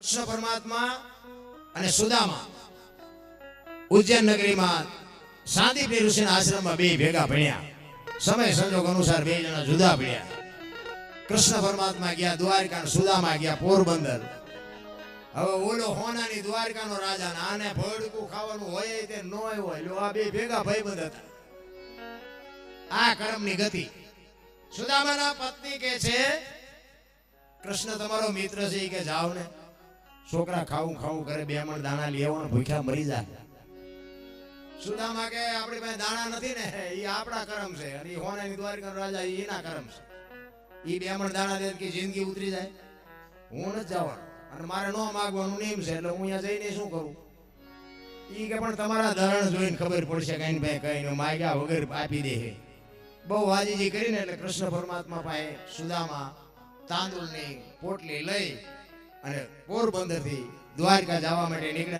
કૃષ્ણ પરમાત્મા અને સુદામા. ઉજ્જૈન નગરીમાં શાંતિપ્રિય ઋષિના આશ્રમમાં બે ભેગા ભણ્યા. સમય સંજોગ અનુસાર બે જણા જુદા ભણ્યા કૃષ્ણ પરમાત્મા ગયા દ્વારકા સુદામા ગયા પોરબંદર. હવે ઓલો હોનાની દ્વારકાનો રાજા ને આને ભડકું ખાવાનું હોય તે ન હોય, લ્યો, આ બે ભેગા ભાઈબંધ હતા. આ કર્મની ગતિ. સુદામાના પત્ની કે છે, કૃષ્ણ, તમારો મિત્ર છે કે જાવ ને છોકરા ખાવું ખાવું કરે, બે મણ દાણા લેવો ભૂખ્યા મરી જાય. સુદામા કે આપણી પાસે દાણા નથી ને? એ આપણા કરમ છે. અને હોનાની દ્વારકા રાજા એના કરમ છે. એ બે મણ દાણા દે કે જિંદગી ઉતરી જાય. હું નથી જવાનું. અને મારે ન માગવાનું નિયમ છે, એટલે હું અહીંયા જઈને શું કરું? ઈ કે પણ તમારા ધરણ જોઈને ખબર પડશે કઈ ભાઈ કઈ માગ્યા વગર આપી દે બહુ વાજીજી કરીને એટલે કૃષ્ણ પરમાત્મા પાસે સુદામા, તાંદુળની પોટલી લઈ અને પોરબંદરથી દ્વારકા જવા માટે નીકળ્યા.